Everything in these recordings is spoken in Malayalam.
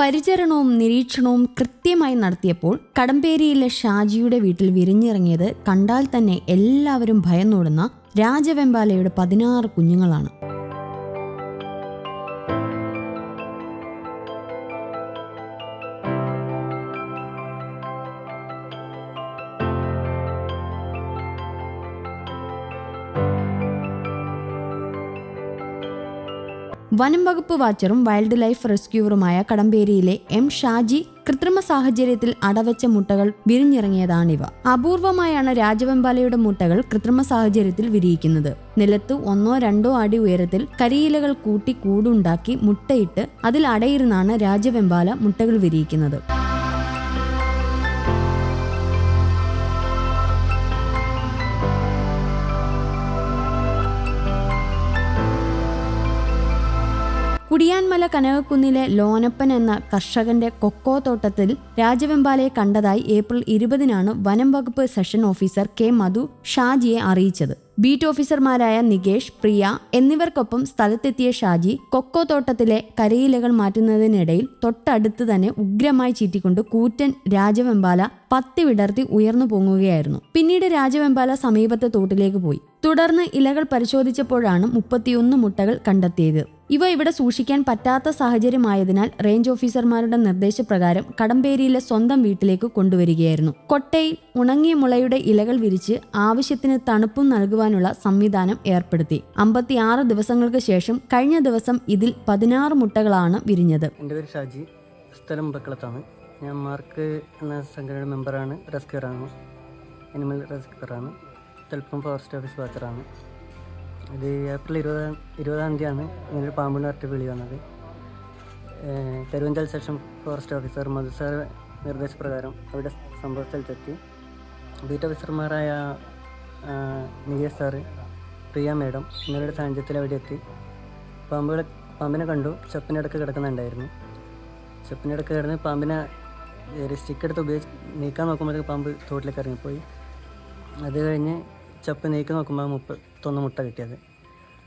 പരിചരണവും നിരീക്ഷണവും കൃത്യമായി നടത്തിയപ്പോൾ കടമ്പേരിയിലെ ഷാജിയുടെ വീട്ടിൽ വിരിഞ്ഞിറങ്ങിയത് കണ്ടാൽ തന്നെ എല്ലാവരും ഭയന്നോടുന്ന രാജവെമ്പാലയുടെ പതിനാറ് കുഞ്ഞുങ്ങളാണ്. വനം വകുപ്പ് വാച്ചറും വൈൽഡ് ലൈഫ് റെസ്ക്യൂവറുമായ കടമ്പേരിയിലെ എം ഷാജി കൃത്രിമ സാഹചര്യത്തിൽ അടവച്ച മുട്ടകൾ വിരിഞ്ഞിറങ്ങിയതാണിവ. അപൂർവമായാണ് രാജവെമ്പാലയുടെ മുട്ടകൾ കൃത്രിമ സാഹചര്യത്തിൽ വിരിയിക്കുന്നത്. നിലത്ത് ഒന്നോ രണ്ടോ അടി ഉയരത്തിൽ കരിയിലകൾ കൂട്ടി കൂടുണ്ടാക്കി മുട്ടയിട്ട് അതിൽ അടയിരുന്നാണ് രാജവെമ്പാല മുട്ടകൾ വിരിയിക്കുന്നത്. കുടിയാൻമല കനകക്കുന്നിലെ ലോനപ്പൻ എന്ന കർഷകന്റെ കൊക്കോ തോട്ടത്തിൽ രാജവെമ്പാലയെ കണ്ടതായി ഏപ്രിൽ ഇരുപതിനാണ് വനം വകുപ്പ് സെഷൻ ഓഫീസർ കെ മധു ഷാജിയെ അറിയിച്ചത്. ബീറ്റ് ഓഫീസർമാരായ നികേഷ് പ്രിയ എന്നിവർക്കൊപ്പം സ്ഥലത്തെത്തിയ ഷാജി കൊക്കോ തോട്ടത്തിലെ കരയിലകൾ മാറ്റുന്നതിനിടയിൽ തൊട്ടടുത്ത് തന്നെ ഉഗ്രമായി ചീറ്റിക്കൊണ്ട് കൂറ്റൻ രാജവെമ്പാല പത്തി വിടർത്തി ഉയർന്നു പൊങ്ങുകയായിരുന്നു. പിന്നീട് രാജവെമ്പാല സമീപത്തെ തോട്ടിലേക്ക് പോയി. തുടർന്ന് ഇലകൾ പരിശോധിച്ചപ്പോഴാണ് മുപ്പത്തിയൊന്ന് മുട്ടകൾ കണ്ടെത്തിയത്. ഇവ ഇവിടെ സൂക്ഷിക്കാൻ പറ്റാത്ത സാഹചര്യമായതിനാൽ റേഞ്ച് ഓഫീസർമാരുടെ നിർദ്ദേശപ്രകാരം കടമ്പേരിയിലെ സ്വന്തം വീട്ടിലേക്ക് കൊണ്ടുവരികയായിരുന്നു. കൊട്ടയിൽ ഉണങ്ങിയ മുളയുടെ ഇലകൾ വിരിച്ച് ആവശ്യത്തിന് തണുപ്പും നൽകുവാനുള്ള സംവിധാനം ഏർപ്പെടുത്തി. അമ്പത്തിയാറ് ദിവസങ്ങൾക്ക് ശേഷം കഴിഞ്ഞ ദിവസം ഇതിൽ പതിനാറ് മുട്ടകളാണ് വിരിഞ്ഞത്. എന്റെ പേര് ഷാജി. സ്ഥലം ബക്കളത്താണ് ഞാൻ മാർക്ക് എന്ന സംഘടന മെമ്പറാണ്. റെസ്ക്യൂറാണ്. അനിമൽ റെസ്ക്യൂറാണ്. തലപ്പം ഫോറസ്റ്റ് ഓഫീസ് വാച്ചറാണ് ഇത് ഏപ്രിൽ ഇരുപതാം ഇരുപതാം തീയതിയാണ് ഇങ്ങനൊരു പാമ്പിന് പറഞ്ഞിട്ട് വിളി വന്നത്. തെരുവഞ്ചാൽ section forest officer Madhu sir നിർദ്ദേശപ്രകാരം അവിടെ സംഭവ സ്ഥലത്തെത്തി. ബീറ്റ് ഓഫീസർമാരായ നികേഷ് സാറ് പ്രിയ മേഡം എന്നിവരുടെ സാന്നിധ്യത്തിൽ അവിടെ എത്തി. പാമ്പുകളെ പാമ്പിനെ കണ്ടു. ചെപ്പിനടുക്ക് കിടക്കുന്നുണ്ടായിരുന്നു. ചെപ്പിനടുക്ക് കിടന്ന് പാമ്പിനെ ഒരു സ്റ്റിക്ക് എടുത്ത് ഉപയോഗിച്ച് നീക്കാൻ നോക്കുമ്പോഴത്തേക്ക് പാമ്പ് തോട്ടിലേക്ക് ഇറങ്ങിപ്പോയി. അത് കഴിഞ്ഞ് ചപ്പ് നീക്കി നോക്കുമ്പോൾ മുപ്പത്തൊന്ന് മുട്ട കിട്ടിയത്.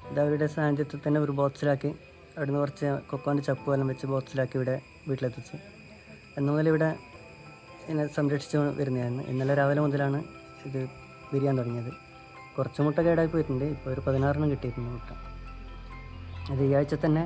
ഇത് അവരുടെ സാന്നിധ്യത്തിൽ തന്നെ ഒരു ബോക്സിലാക്കി അവിടുന്ന് കുറച്ച് കൊക്കോന്റെ ചപ്പ് എല്ലാം വെച്ച് ബോക്സിലാക്കി ഇവിടെ വീട്ടിലെത്തിച്ചു. അന്ന് മുതൽ ഇവിടെ എന്നെ സംരക്ഷിച്ച് വരുന്നതായിരുന്നു. ഇന്നലെ രാവിലെ മുതലാണ് ഇത് വിരിയാൻ തുടങ്ങിയത്. കുറച്ച് മുട്ട കേടായി പോയിട്ടുണ്ട്. ഇപ്പോൾ ഒരു പതിനാറെണ്ണം കിട്ടിയിട്ടുണ്ട് മുട്ട. അത് ഈ ആഴ്ച തന്നെ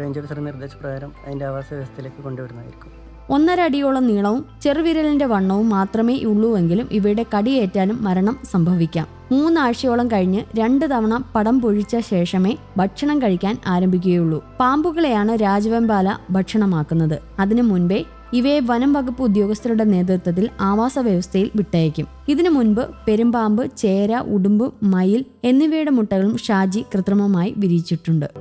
റേഞ്ച് ഓഫീസർ നിർദ്ദേശപ്രകാരം അതിന്റെ ആവാസ വ്യവസ്ഥയിലേക്ക് കൊണ്ടുവരുന്നതായിരിക്കും. ഒന്നര അടിയോളം നീളവും ചെറുവിരലിന്റെ വണ്ണവും മാത്രമേ ഉള്ളൂവെങ്കിലും ഇവയുടെ കടിയേറ്റാലും മരണം സംഭവിക്കാം. മൂന്നാഴ്ചയോളം കഴിഞ്ഞ് രണ്ട് തവണ പടം പൊഴിച്ച ശേഷമേ ഭക്ഷണം കഴിക്കാൻ ആരംഭിക്കുകയുള്ളൂ. പാമ്പുകളെയാണ് രാജവെമ്പാല ഭക്ഷണമാക്കുന്നത്. അതിനു മുൻപേ ഇവയെ വനം വകുപ്പ് ഉദ്യോഗസ്ഥരുടെ നേതൃത്വത്തിൽ ആവാസ വ്യവസ്ഥയിൽ വിട്ടയക്കും. ഇതിനു മുൻപ് പെരുമ്പാമ്പ് ചേര ഉടുമ്പ് മയിൽ എന്നിവയുടെ മുട്ടകളും ഷാജി കൃത്രിമമായി വിരിയിച്ചിട്ടുണ്ട്.